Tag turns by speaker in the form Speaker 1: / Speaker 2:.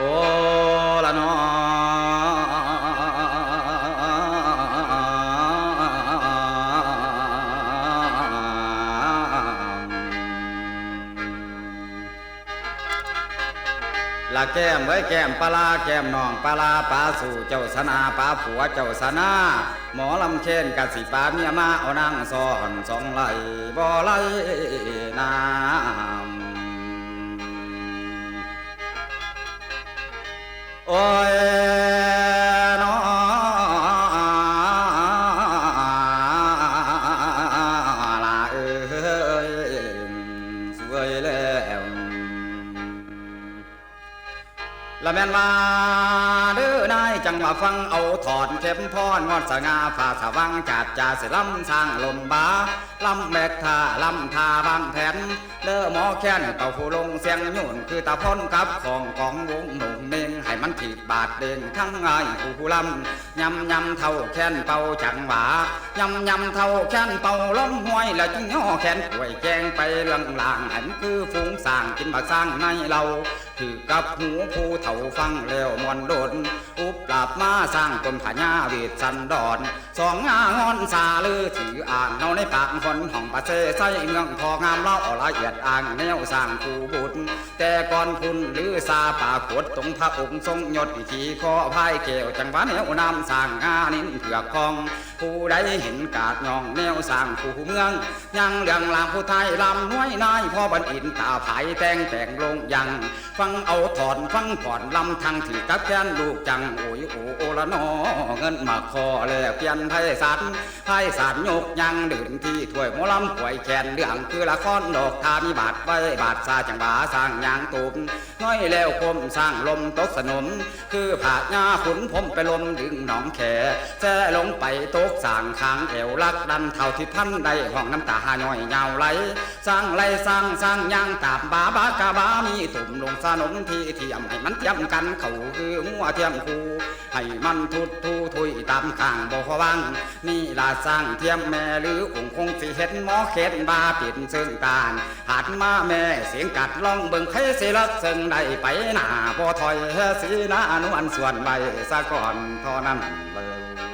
Speaker 1: โอ้ละนอละแก้มไว้แก้มปลาแก้มนองปลาปลาสู่เจ้าสนาปลาผัวเจ้าสนาหมอลำเช่นกะสิปาเมียมาเอานางซ้อนสองไหลบ่ไหลน้ำ โอ้ ละแม่นว่าเด้อนายจังมาฟังเอาถอนเข็มพรงอดสง่าฝ่าสว่างจัดจ่าสิลำสร้างลมบาลำแบกท่าลำทาบางแผนเด้อหมอแค้นเป่าผู้ลงเสียงโยนคือตาพ้นกับของของวงหนุ่มเมงให้มันถีบบาดเด้งทั้งไงผู้ลำยำยำเท่าแค้นเป่าจังหวายำยำเท่าแค้นเป่าล้มห้วยแล้วจึงย่อแค้นป่วยแกงไปลังลางหันคือฝูงสร้างกินบักสร้างในเราถือกับหูผู้เฒ่าฟังแล้วมวนโดน อุปปราบมาสร้างตนผาญาเวทสันดอนสองงางอนซาลือถืออ่างเนาในปากคนห้องปะเสใส่เมืองทองามเล่าละเอียดอ่างแนวสร้างผู้บุญแต่ก่อนคุณหรือซาป่าขวดตรงพระองค์ทรงยศวิธีข้อพายเกวจังหวะแนวนำสร้างงานินเถือกคอง ผู้ใดเห็นกาดยองแนวสร้างผู้เมือง ยังเรื่องลามผู้ไทยลำน้อยนายพ่อบันอินตาไผ่แต่งแต่งลงยัง ฟังเอาถอนฟังผ่อนลำทางถือกับแค้นลูกจังโอ้ยโอโอละนอเงินมาคอแลกเปลี่ยนไทยสารไทยสารยกยังดื่มที่ถ้วยหมอลำป่วยแขนเรื่องคือละครดอกทามีบาดไว้บาดซาจังบาสร้างยางตูมน้อยแล้วคมสร้างลมตกสนม คือผาดหญ้าขุนผมไปลมดึงหนองแขแซ่ลงไปตกสร้างค้างแอวลักดันเท่าที่ท่านได้ห้องน้ำตาหาย่อยยาวไหลสร้างไรสร้างสร้างยางตาบบาบากาบามีตุ่มลงสนมที่เทียมให้มันเทียมกันเขาคือมัวเทียมคูให้มันทุดทูทุยตามข้างบ่พวังนี่ล่ะสร้างเทียมแม่หรือองค์คงสิเห็นหมอเข็ดบาปิดซึ่งตาลหัดมาแม่เสียงกัดล่องเบิ่งให้สิลักซึ่งได้ไปหน้าบ่ถอยสีหน้านวลส่วนใบสะก่อนเท่านั้นเลย